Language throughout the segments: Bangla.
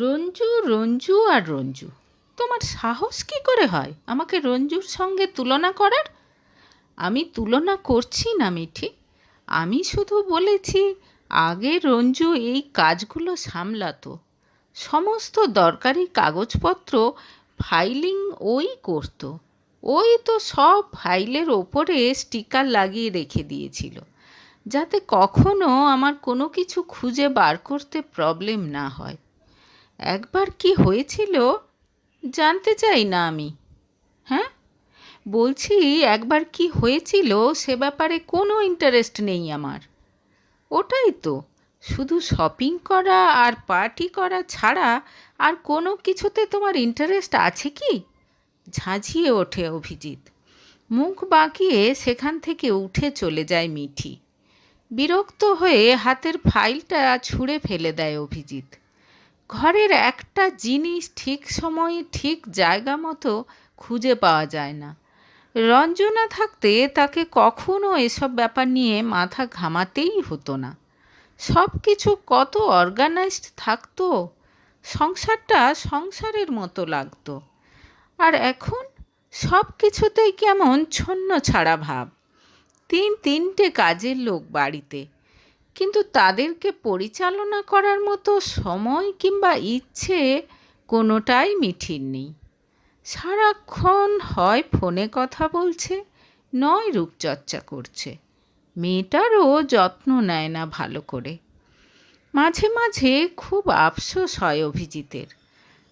রঞ্জু রঞ্জু আর রঞ্জু। তোমার সাহস কি করে হয় আমাকে রঞ্জুর সঙ্গে তুলনা করার? আমি তুলনা করছি না, মিঠি। আমি শুধু বলেছি, আগে রঞ্জু এই কাজগুলো সামলাতো। সমস্ত দরকারি কাগজপত্র ফাইলিং ওই করতো। ওই তো সব ফাইলের ওপরে স্টিকার লাগিয়ে রেখে দিয়েছিল। যাতে কখনো আমার কোনো কিছু খুঁজে বার করতে প্রবলেম না হয়। একবার কি হয়েছিল জানতে চাই না আমি। হ্যাঁ? বলছি, একবার কি হয়েছিল সে ব্যাপারে কোনো ইন্টারেস্ট নেই আমার। ওটাই তো, শুধু শপিং করা আর পার্টি করা ছাড়া আর কোনো কিছুতে তোমার ইন্টারেস্ট আছে কি? ঝাঁঝিয়ে ওঠে অভিজিৎ। মুখ বাঁকিয়ে সেখান থেকে উঠে চলে যায় মিঠি। বিরক্ত হয়ে হাতের ফাইলটা ছুঁড়ে ফেলে দেয় অভিজিৎ। ঘরের একটা জিনিস ঠিক সময়ে ঠিক জায়গা মতো খুঁজে পাওয়া যায় না। রঞ্জনা থাকতে তাকে কখনো এসব ব্যাপার নিয়ে মাথা ঘামাতেই হতো না। সব কিছু কত অর্গানাইজড থাকতো, সংসারটা সংসারের মতো লাগতো। আর এখন সব কিছুতেই কেমন ছন্ন ছাড়া ভাব। তিন তিনটে কাজের লোক বাড়িতে। কিন্তু তাদেরকে পরিচালনা করার মতো সময় কিংবা ইচ্ছে কোনোটাই মিঠির নেই। সারাক্ষণ হয় ফোনে কথা বলছে, নয় রূপচর্চা করছে। মেয়েটারও যত্ন নেয় না ভালো করে। মাঝে মাঝে খুব আফসোস হয় অভিজিতের।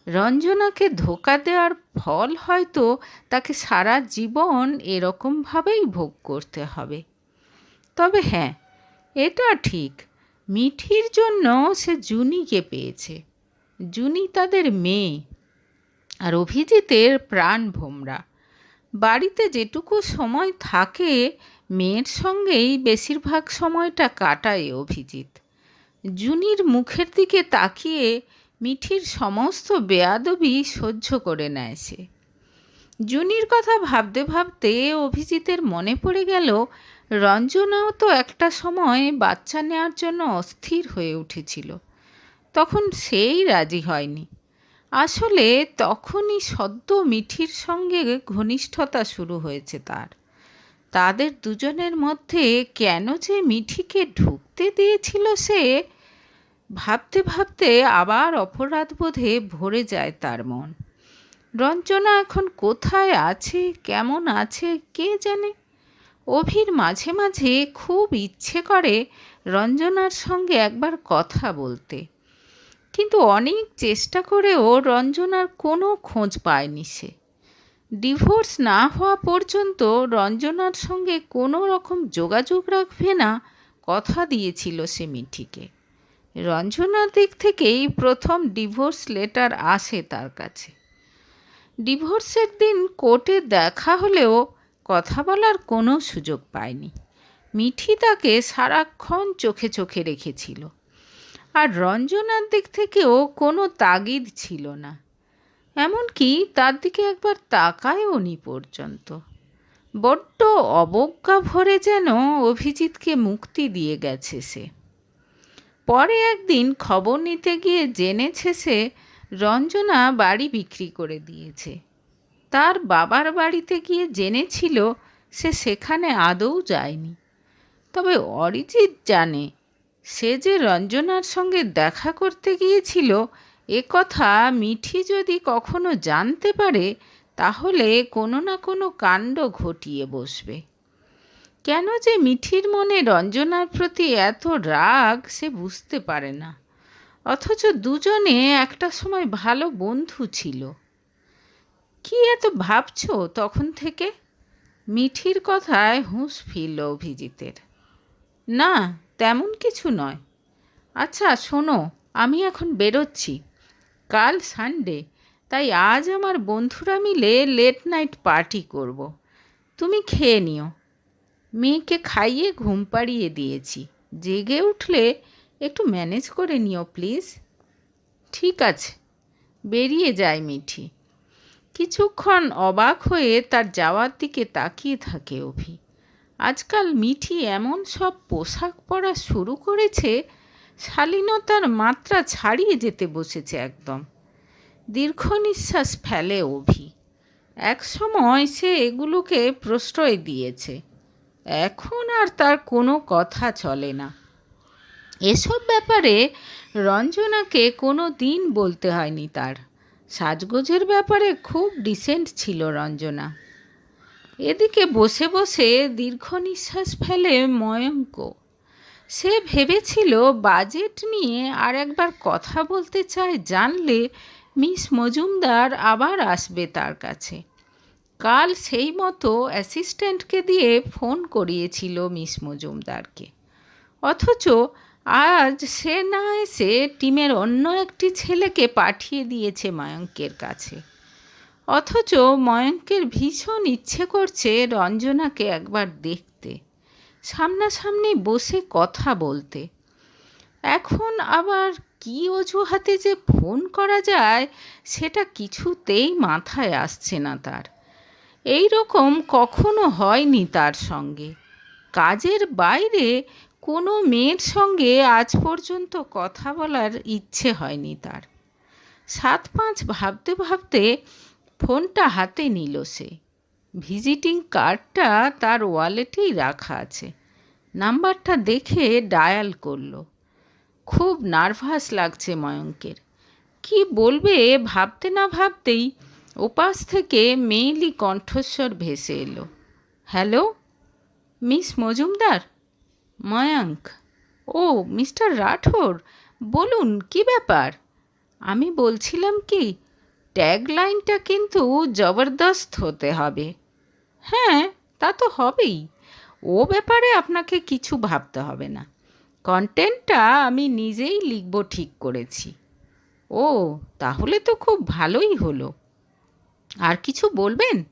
রঞ্জনাকে ধোকা দেওয়ার ফল হয়তো তাকে সারা জীবন এরকমভাবেই ভোগ করতে হবে। তবে হ্যাঁ এটা ঠিক। মিঠির জন্য সে জুনিকে পেয়েছে। জুনি তাদের মেয়ে আর অভিজিতের প্রাণ ভোমরা। বাড়িতে যেটুকু সময় থাকে, মেয়ের সঙ্গেই বেশিরভাগ সময়টা কাটায় অভিজিৎ। জুনির মুখের দিকে তাকিয়ে মিঠির সমস্ত বেয়াদবি সহ্য করে নেয় সে। জুনির কথা ভাবতে ভাবতে অভিজিতের মনে পড়ে গেল রঞ্জনাও তো একটা সময় বাচ্চা নেওয়ার জন্য অস্থির হয়ে উঠেছিল। তখন সেই রাজি হয়নি। আসলে তখনই সদ্য মিঠির সঙ্গে ঘনিষ্ঠতা শুরু হয়েছে তার। তাদের দুজনের মধ্যে কেন যে মিঠিকে ঢুকতে দিয়েছিল সে ভাবতে ভাবতে আবার অপরাধ বোধে ভরে যায় তার মন। রঞ্জনা এখন কোথায় আছে, কেমন আছে, কে জানে? অভির মাঝে মাঝে খুব ইচ্ছে করে রঞ্জনার সঙ্গে একবার কথা বলতে। কিন্তু অনেক চেষ্টা করেও রঞ্জনার কোনো খোঁজ পায়নি সে। ডিভোর্স না হওয়া পর্যন্ত রঞ্জনার সঙ্গে কোনো রকম যোগাযোগ রাখবে না কথা দিয়েছিল সে মিঠিকে। রঞ্জনার দিক থেকেই প্রথম ডিভোর্স লেটার আসে তার কাছে। ডিভোর্সের দিন কোর্টে দেখা হলেও কথা বলার কোনো সুযোগ পায়নি। মিঠি তাকে সারাক্ষণ চোখে চোখে রেখেছিল। আর রঞ্জনার দিক থেকেও কোনো তাগিদ ছিল না। এমনকি তার দিকে একবার তাকায়ও নি পর্যন্ত। বড্ড অবজ্ঞা ভরে যেন অভিজিৎকে মুক্তি দিয়ে গেছে সে। পরে একদিন খবর নিতে গিয়ে জেনেছে সে, রঞ্জনা বাড়ি বিক্রি করে দিয়েছে। তার বাবার বাড়িতে গিয়ে জেনেছিল সে সেখানে আদৌ যায়নি। তবে অরিজিৎ জানে, সে যে রঞ্জনার সঙ্গে দেখা করতে গিয়েছিল, এ কথা মিঠি যদি কখনো জানতে পারে, তাহলে কোনো না কোনো কাণ্ড ঘটিয়ে বসবে। কেন যে মিঠির মনে রঞ্জনার প্রতি এত রাগ, সে বুঝতে পারে না। অথচ দুজনে একটা সময় ভালো বন্ধু ছিল। কি এত ভাবছ? তখন থেকে মিঠির কথায় হুঁশ ফিরল অভিজিতের। না, তেমন কিছু নয়। আচ্ছা শোনো, আমি এখন বেরোচ্ছি। কাল সানডে, তাই আজ আমার বন্ধুরা মিলে লেট নাইট পার্টি করব। তুমি খেয়ে নিও। মেয়েকে খাইয়ে ঘুম পাড়িয়ে দিয়েছি। জেগে উঠলে একটু ম্যানেজ করে নিও, প্লিজ। ঠিক আছে, বেরিয়ে যায় মিঠি। কিছুক্ষণ অবাক হয়ে তার যাওয়ার দিকে তাকিয়ে থাকে অভি। আজকাল মিঠি এমন সব পোশাক পরা শুরু করেছে শালীনতার মাত্রা ছাড়িয়ে যেতে বসেছে একদম। দীর্ঘ নিঃশ্বাস ফেলে অভি। এক সময় সে এগুলোকে প্রশ্রয় দিয়েছে। এখন আর তার কোনো কথা চলে না। এসব ব্যাপারে রঞ্জনাকে কোনো দিন বলতে হয়নি তার। সাজগোজের ব্যাপারে খুব ডিসেন্ট ছিল রঞ্জনা। এদিকে বসে বসে দীর্ঘ নিঃশ্বাস ফেলে ময়ঙ্ক। সে ভেবেছিল বাজেট নিয়ে আর একবার কথা বলতে চায় জানলে মিস মজুমদার আবার আসবে তার কাছে। কাল সেই মতো অ্যাসিস্ট্যান্টকে দিয়ে ফোন করিয়েছিল মিস মজুমদারকে। অথচ আজ সে না এসে টিমের অন্য একটি ছেলেকে পাঠিয়ে দিয়েছে ময়ঙ্কের কাছে। অথচ ময়ঙ্কের ভীষণ ইচ্ছে করছে রঞ্জনাকে একবার দেখতে, সামনাসামনি বসে কথা বলতে। এখন আবার কি অজুহাতে যে ফোন করা যায়, সেটা কিছুতেই মাথায় আসছে না তার। এই রকম কখনো হয়নি তার সঙ্গে। কাজের বাইরে কোনো মেয়ের সঙ্গে আজ পর্যন্ত কথা বলার ইচ্ছে হয়নি তার। সাত পাঁচ ভাবতে ভাবতে ফোনটা হাতে নিল সে। ভিজিটিং কার্ডটা তার ওয়ালেটেই রাখা আছে। নাম্বারটা দেখে ডায়াল করল। খুব নার্ভাস লাগছে ময়ঙ্কের। কি বলবে ভাবতে না ভাবতেই ওপাশ থেকে মেইলি কণ্ঠস্বর ভেসে এলো। Hello, miss Majumdar? ময়ঙ্ক ও, মিস্টার রাঠোর, বলুন কি ব্যাপার? আমি বলছিলাম কি ট্যাগ লাইনটা কিন্তু জবরদস্ত হতে হবে। হ্যাঁ তা তো হবেই। ও ব্যাপারে আপনাকে কিছু ভাবতে হবে না। কন্টেন্টটা আমি নিজেই লিখব ঠিক করেছি। ও, তাহলে তো খুব ভালোই হলো। আর কিছু বলবেন?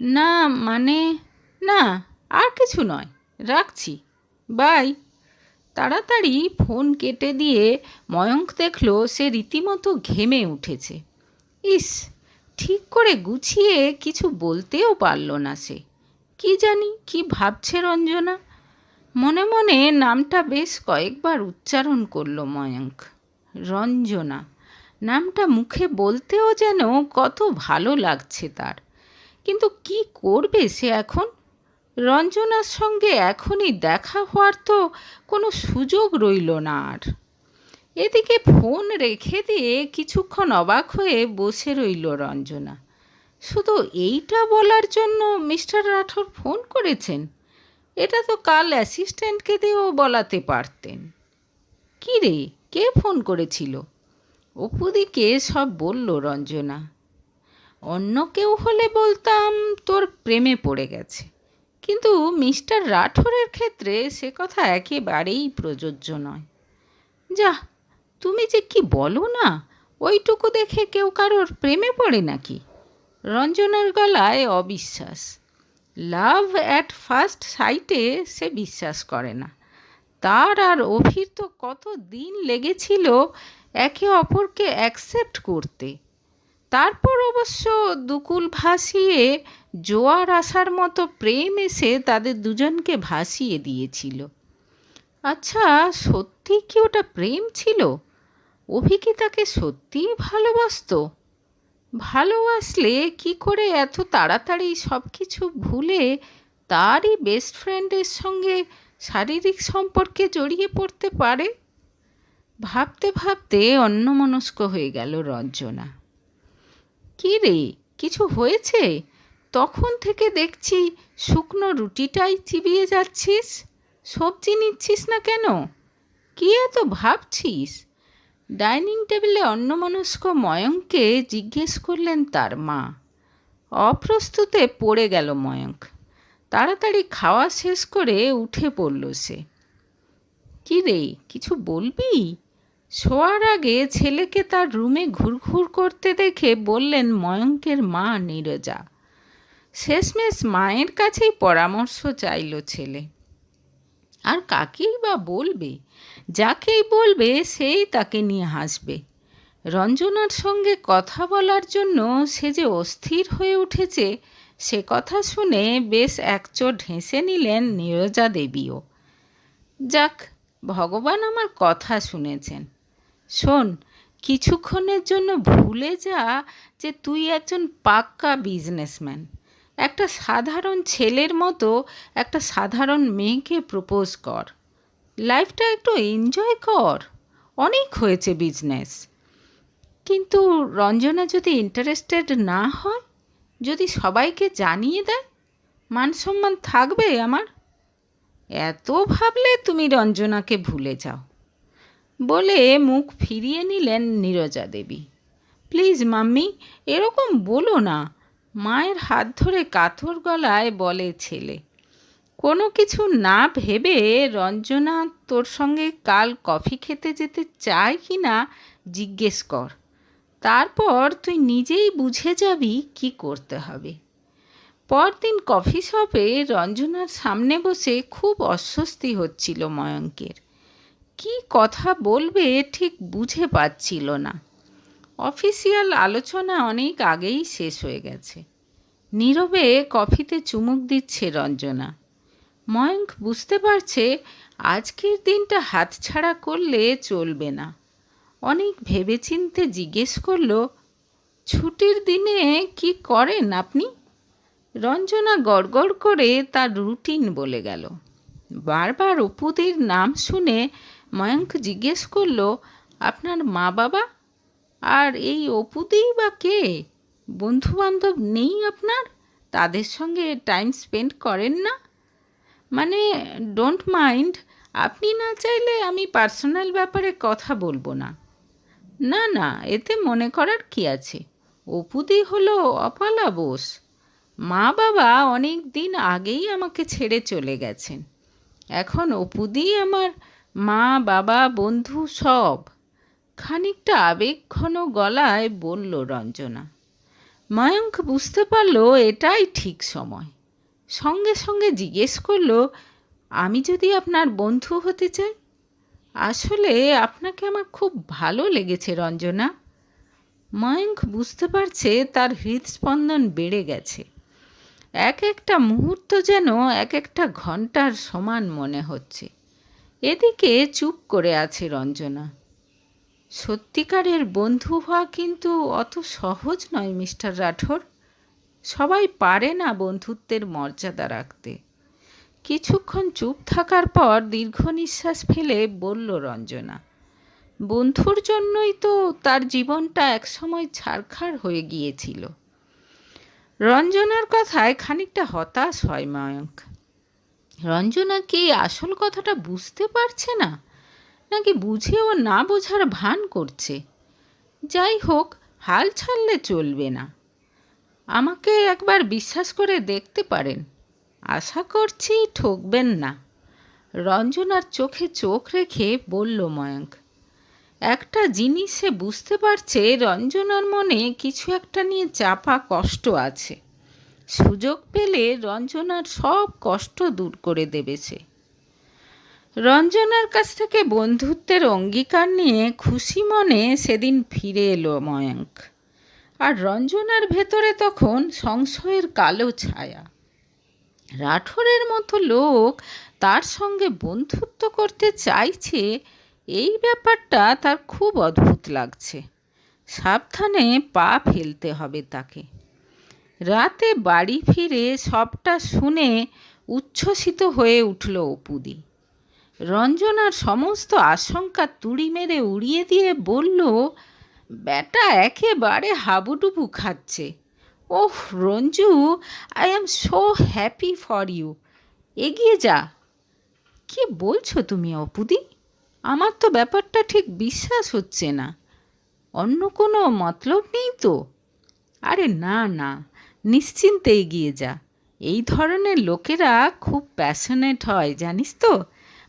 না মানে না, আর কিছু নয়। রাখছি। বাই। তাড়াতাড়ি ফোন কেটে দিয়ে ময়ঙ্ক দেখল সে রীতিমতো ঘেমে উঠেছে। ইস, ঠিক করে গুছিয়ে কিছু বলতেও পারল না সে। কি জানি, কি ভাবছে রঞ্জনা? মনে মনে নামটা বেশ কয়েকবার উচ্চারণ করল ময়ঙ্ক রঞ্জনা, নামটা মুখে বলতেও যেন কত ভালো লাগছে তার। কিন্তু কি করবে সে এখন? রঞ্জনার সঙ্গে এখনই দেখা হওয়ার তো কোনো সুযোগ রইল না আর। এদিকে ফোন রেখে দিয়ে কিছুক্ষণ অবাক হয়ে বসে রইল রঞ্জনা। শুধু এইটা বলার জন্য মিস্টার রাঠোর ফোন করেছেন? এটা তো কাল অ্যাসিস্ট্যান্টকে দিয়েও বলাতে পারতেন। কী রে, কে ফোন করেছিল? অপুদিকে সব বলল রঞ্জনা। অন্য কেউ হলে বলতাম তোর প্রেমে পড়ে গেছে। কিন্তু মিস্টার রাঠোরের ক্ষেত্রে সে কথা একেবারেই প্রযোজ্য নয়। যা, তুমি যে কি বলো না? ওইটুকু দেখে কেউ কারোর প্রেমে পড়ে নাকি? রঞ্জনের গলায় অবিশ্বাস। লাভ অ্যাট ফার্স্ট সাইটে সে বিশ্বাস করে না। তার আর অভির তো কত দিন লেগেছিল একে অপরকে অ্যাকসেপ্ট করতে। তারপর অবশ্য দুকুল ভাসিয়ে জোয়ার আসার মতো প্রেম এসে তাদের দুজনকে ভাসিয়ে দিয়েছিল। আচ্ছা সত্যি কি ওটা প্রেম ছিল? অভি কি তাকে সত্যিই ভালোবাসত? ভালোবাসলে কি করে এত তাড়াতাড়ি সব কিছু ভুলে তারই বেস্ট ফ্রেন্ডের সঙ্গে শারীরিক সম্পর্কে জড়িয়ে পড়তে পারে? ভাবতে ভাবতে অন্যমনস্ক হয়ে গেল রঞ্জনা। কী রে, কিছু হয়েছে? তখন থেকে দেখছি শুকনো রুটিটাই চিবিয়ে যাচ্ছিস। সবজি নিচ্ছিস না কেন? কী এত ভাবছিস? ডাইনিং টেবিলে অন্যমনস্ক ময়ঙ্ককে জিজ্ঞেস করলেন তার মা। অপ্রস্তুতে পড়ে গেল ময়ঙ্ক তাড়াতাড়ি খাওয়া শেষ করে উঠে পড়ল সে। কী রে, কিছু বলবি? শোয়ার আগে ছেলেকে তার রুমে ঘুরঘুর করতে দেখে বললেন ময়ঙ্কের মা নীরজা। শেষমেশ মায়ের কাছেই পরামর্শ চাইল ছেলে। আর কাকেই বা বলবে? যাকেই বলবে, সেই তাকে নিয়ে হাসবে। রঞ্জনার সঙ্গে কথা বলার জন্য সে যে অস্থির হয়ে উঠেছে, সে কথা শুনে বেশ একচোট হেসে নিলেন নীরজা দেবীও। যাক, ভগবান আমার কথা শুনেছেন। শোন, কিছুক্ষণের জন্য ভুলে যা যে তুই একজন পাক্কা বিজনেসম্যান একটা সাধারণ ছেলের মতো একটা সাধারণ মেয়েকে প্রপোজ কর। লাইফটা একটু এনজয় কর। অনেক হয়েছে বিজনেস কিন্তু রঞ্জনা যদি ইন্টারেস্টেড না হয়, যদি সবাইকে জানিয়ে দেয় মান সম্মান থাকবে আমার? এত ভাবলে তুমি রঞ্জনাকে ভুলে যাও। বলে মুখ ফিরিয়ে নিলেন নীরজা দেবী। প্লিজ মাম্মি, এরকম বলো না। মায়ের হাত ধরে কাতর গলায় বলে, ছেলে, কোনো কিছু না ভেবে রঞ্জনা তোর সঙ্গে কাল কফি খেতে যেতে চায় কি না জিজ্ঞেস কর। তারপর তুই নিজেই বুঝে যাবি কি করতে হবে। পরদিন কফি শপে রঞ্জনার সামনে বসে খুব অস্বস্তি হচ্ছিল ময়ঙ্কের। কি কথা বলবে ঠিক বুঝে পাচ্ছিল না। অফিসিয়াল আলোচনা অনেক আগেই শেষ হয়ে গেছে। নীরবে কফিতে চুমুক দিচ্ছে রঞ্জনা। ময়ঙ্ক বুঝতে পারছে আজকের দিনটা হাতছাড়া করলে চলবে না। অনেক ভেবেচিন্তে জিজ্ঞেস করল, ছুটির দিনে কি করেন আপনি? রঞ্জনা গড়গড় করে তার রুটিন বলে গেল। বারবার অপুদের নাম শুনে ময়ঙ্ক জিজ্ঞেস করল, আপনার মা বাবা আর এই অপুদিই বা কে? বন্ধুবান্ধব নেই আপনার? তাদের সঙ্গে টাইম স্পেন্ড করেন না? মানে ডোন্ট মাইন্ড আপনি না চাইলে আমি পার্সোনাল ব্যাপারে কথা বলব না। না না, এতে মনে করার কি আছে? অপুদি হলো অপালা বোস। মা বাবা অনেক দিন আগেই আমাকে ছেড়ে চলে গেছেন। এখন অপুদি আমার মা, বাবা, বন্ধু সব। খানিকটা আবেগঘন গলায় বলল, রঞ্জনা ময়ঙ্ক বুঝতে পারল এটাই ঠিক সময়। সঙ্গে সঙ্গে জিজ্ঞেস করল, আমি যদি আপনার বন্ধু হতে চাই? আসলে আপনাকে আমার খুব ভালো লেগেছে, রঞ্জনা। ময়ঙ্ক বুঝতে পারছে তার হৃদস্পন্দন বেড়ে গেছে। এক একটা মুহূর্ত যেন এক একটা ঘণ্টার সমান মনে হচ্ছে। এদিকে চুপ করে আছে রঞ্জনা। সত্যিকারের বন্ধু হওয়া কিন্তু অত সহজ নয়, মিস্টার রাঠোর। সবাই পারে না বন্ধুত্বের মর্যাদা রাখতে। কিছুক্ষণ চুপ থাকার পর দীর্ঘ নিঃশ্বাস ফেলে বলল রঞ্জনা, বন্ধুর জন্যই তো তার জীবনটা একসময় ছারখার হয়ে গিয়েছিল। রঞ্জনার কথায় খানিকটা হতাশ হয় ময়ঙ্ক রঞ্জনা কি আসল কথাটা বুঝতে পারছে না? নাকি বুঝেও না বোঝার ভান করছে? যাই হোক, হাল ছাড়লে চলবে না। আমাকে একবার বিশ্বাস করে দেখতে পারেন। আশা করছি ঠকবেন না। রঞ্জনার চোখে চোখ রেখে বলল ময়ঙ্ক, একটা জিনিস সে বুঝতে পারছে, রঞ্জনার মনে কিছু একটা নিয়ে চাপা কষ্ট আছে। সুযোগ পেলে রঞ্জনার সব কষ্ট দূর করে দেবে সে। রঞ্জনার কাছ থেকে বন্ধুত্বের অঙ্গীকার নিয়ে খুশি মনে সেদিন ফিরে এলো ময়ঙ্ক। আর রঞ্জনার ভেতরে তখন সংশয়ের কালো ছায়া। রাঠোরের মতো লোক তার সঙ্গে বন্ধুত্ব করতে চাইছে, এই ব্যাপারটা তার খুব অদ্ভুত লাগছে। সাবধানে পা ফেলতে হবে তাকে। রাতে বাড়ি ফিরে সবটা শুনে উচ্ছ্বসিত হয়ে উঠল অপুদি। রঞ্জনার সমস্ত আশঙ্কা তুড়ি মেরে উড়িয়ে দিয়ে বলল ব্যাটা একেবারে হাবুডুবু খাচ্ছে। ওহ, Ranju I am so happy for you এগিয়ে যা। কি বলছো তুমি, অপুদি? আমার তো ব্যাপারটা ঠিক বিশ্বাস হচ্ছে না। অন্য কোনো মতলব নেই তো? আরে না না, নিশ্চিন্তে এগিয়ে যা। এই ধরনের লোকেরা খুব প্যাশনেট হয়, জানিস তো?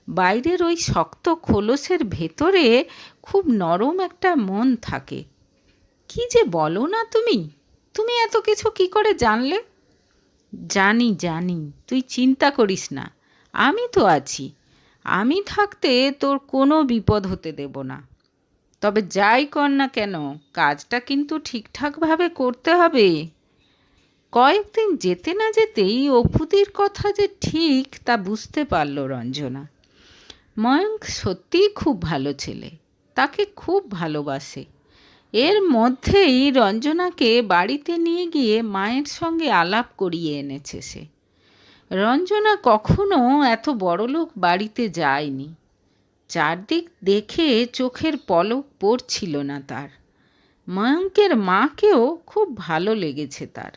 বাইরের ওই শক্ত খোলসের ভেতরে খুব নরম একটা মন থাকে। কি যে বলো না তুমি? তুমি এত কিছু কি করে জানলে? জানি জানি, তুই চিন্তা করিস না। আমি তো আছি। আমি থাকতে তোর কোনো বিপদ হতে দেব না। তবে যাই কর না কেন, কাজটা কিন্তু ঠিকঠাকভাবে করতে হবে। কয়েকদিন যেতে না যেতেই অপুদের কথা যে ঠিক তা বুঝতে পারল রঞ্জনা। ময়ঙ্ক সত্যিই খুব ভালো ছেলে। তাকে খুব ভালোবাসে। এর মধ্যেই রঞ্জনাকে বাড়িতে নিয়ে গিয়ে মায়ের সঙ্গে আলাপ করিয়ে এনেছে সে। রঞ্জনা কখনো এত বড়লোক বাড়িতে যায়নি। চারদিক দেখে চোখের পলক পড়ছিল না তার। ময়ঙ্কের মাকেও খুব ভালো লেগেছে তার।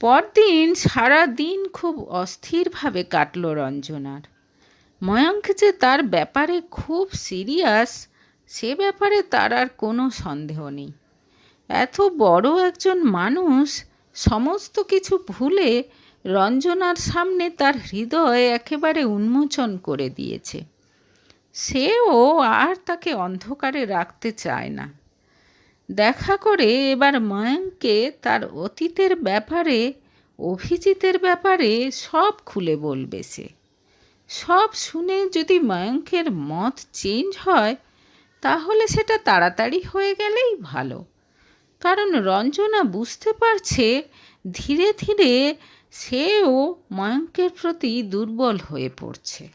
পরদিন সারা দিন খুব অস্থিরভাবে কাটল রঞ্জনার। ময়ঙ্ক যে তার ব্যাপারে খুব সিরিয়াস, সে ব্যাপারে তার আর কোনো সন্দেহ নেই। এত বড় একজন মানুষ সমস্ত কিছু ভুলে রঞ্জনার সামনে তার হৃদয় একেবারে উন্মোচন করে দিয়েছে। সেও আর তাকে অন্ধকারে রাখতে চায় না। দেখা করে এবার ময়ঙ্ককে তার অতীতের ব্যাপারে, অভিজিতের ব্যাপারে সব খুলে বলবে সে। সব শুনে যদি ময়ঙ্কের মত চেঞ্জ হয়, তাহলে সেটা তাড়াতাড়ি হয়ে গেলেই ভালো। কারণ রঞ্জনা বুঝতে পারছে, ধীরে ধীরে সেও ময়ঙ্কের প্রতি দুর্বল হয়ে পড়ছে।